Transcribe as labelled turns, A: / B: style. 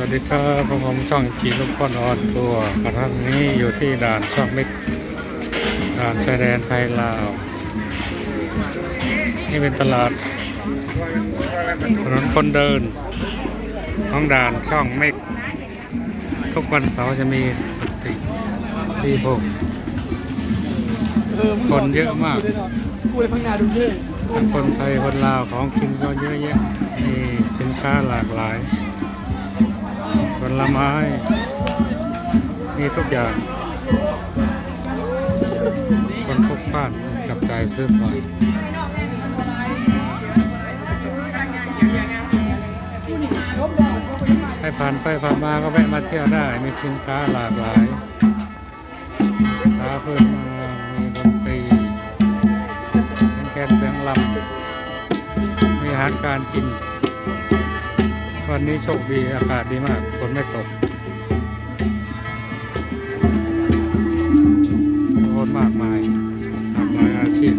A: วัสดีครับผมผมช่องจีลูกก้อนออนทัวกระทั่งนี้อยู่ที่ด่านช่องมิกด่านชายแดนไทยลาว นี่เป็นตลาดถนนคนเดินของด่านช่องเมกทุกวันเสาร์จะมีสติที่พกคนเยอะมากคนไทยคนลาวของกินก็เยอะแยะมีสินค้าหลากหลาย ลไม้ มีทุกอย่าง คนพลุกพลานจับใจซื้อฝอยให้ผ่านไปผ่านมาก็แวะมาเที่ยวได้ มีสินค้าหลากหลายค้าเพิ่มมามีดนตรีเสียงแคนเสียงลำมีอาหารการกิน วันนี้โชคดีอากาศดีมากฝนไม่ตกคนมากมายมากมายอาชีพ